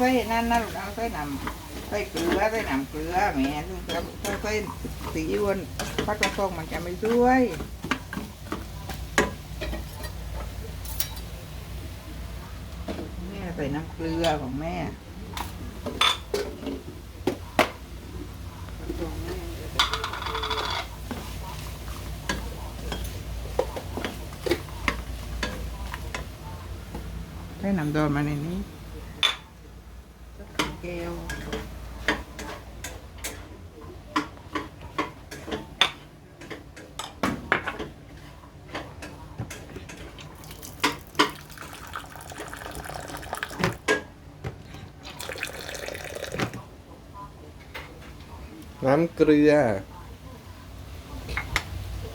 ใส่นั่นนั่นเอาใส่น้ำใส่เกลือใส่น้ำเกลือแหม่ซึ่งเกลือถ้าใส่สีอ้วนพัดกระทงมันจะไม่สวยแม่ใส่น้ำเกลือของแม่กระทงแม่ใส่น้ำดอนมาในนี้ แก้วน้ำเกลือ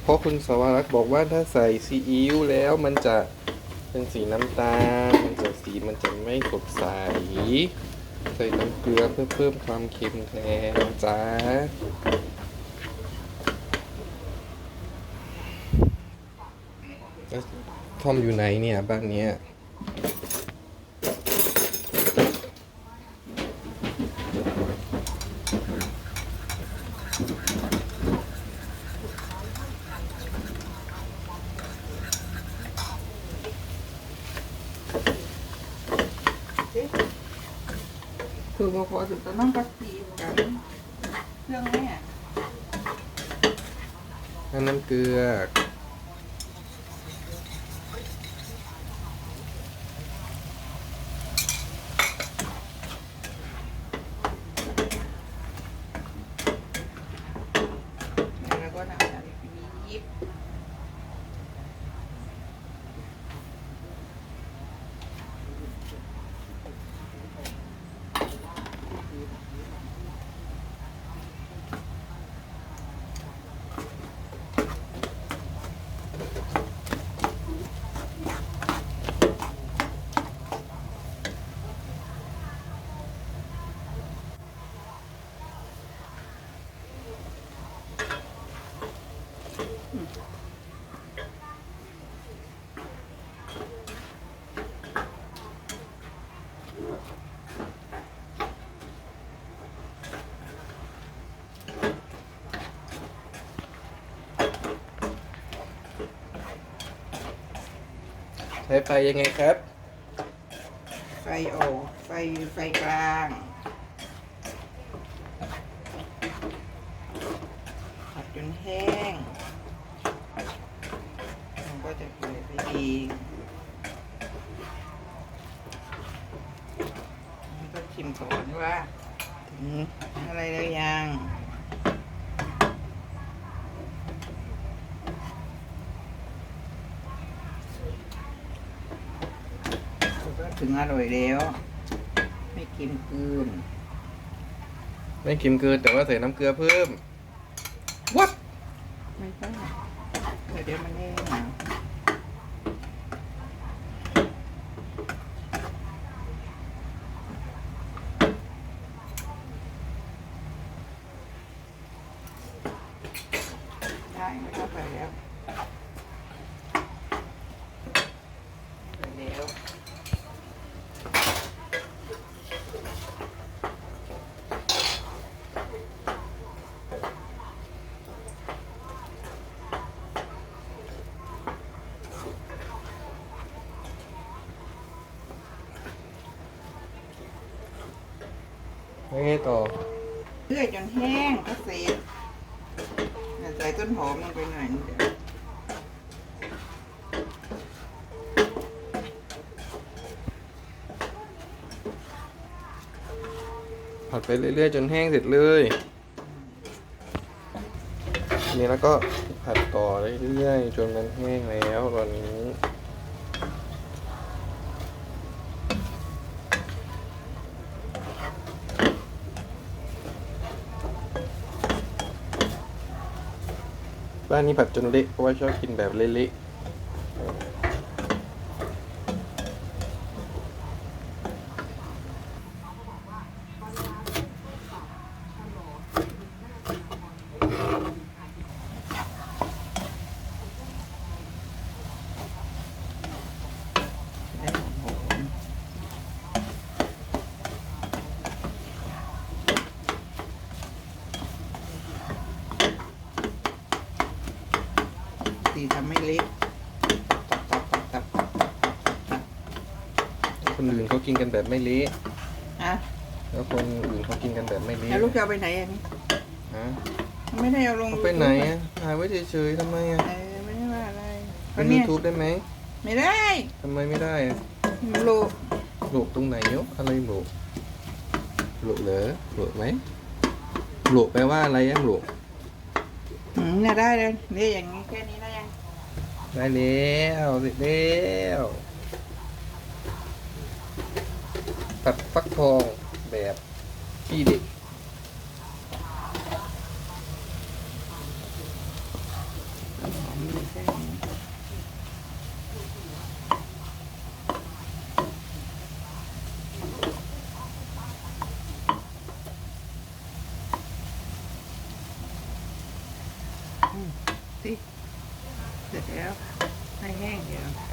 เพราะคุณสวรักษ์บอกว่าถ้าใส่ซีอิ๊วแล้วมันจะเป็นสีน้ำตาล มันจะสีมันจะไม่สดใส ใส่น้ำเกลือเพื่อเพิ่มความเค็มแทนจ้าทอมอยู่ไหนเนี่ยบ้านเนี้ย คือพอพอถึงจะต้องกะตีกันเครื่องแม่ แล้วน้ำเกลือ ใช้ไฟยังไงครับ ไฟอ่อนไฟไฟกลางผัดจนแห้งมันก็จะเปื่อยไปเองมันก็ชิมก่อนว่าถึงอะไรแล้วยัง ก็ ถึงอร่อยแล้ว ไม่กินเกินไม่เค็มเกินแต่ว่าใส่น้ำเกลือเพิ่ม What ไม่ต้องเดี๋ยวเดี๋ยวมันแห้งนะได้ไม่ต้องใส่แล้วใส่แล้ว ไม่ให้ต่อเลื่อยจนแห้งก็เสร็จเดี๋ยวใส่ต้นหอมลงไปหน่อยนึงเดี๋ยวผัดไปเรื่อยๆจนแห้งเสร็จเลยทีนี้แล้วก็ผัดต่อเรื่อยๆจนมันแห้งแล้วตอนนี้ บ้านนี้ผัดจนเละเพราะว่าชอบกินแบบเละธี ทำไม่เละตับตับตับตับตับตับคนอื่นเขากินกันแบบไม่เละอะแล้วคนอื่นเขากินกันแบบไม่เละแล้วลูกจะเอาไปไหนอันนี้ฮะไม่ได้เอาลงเอาไปไหนอะถ่ายไว้เฉยๆทำไมอะเออไม่ได้ว่าอะไรก็เป็นเนี่ยูยทูบได้ไหมไม่ได้ทำไมไม่ได้อะลูกโหลกตรงไหนเนาะอะไรโหลกโหลกเหรอโหลกไหมโหลกแปลว่าอะไรอะโหลกอืม เนี่ยได้เลยนี่อย่างนี้แค่นี้ได้ยังได้แล้วเสร็จแล้วตัดฟักทองแบบที่เด็ก มีแค่นี้ อืมสิเสร็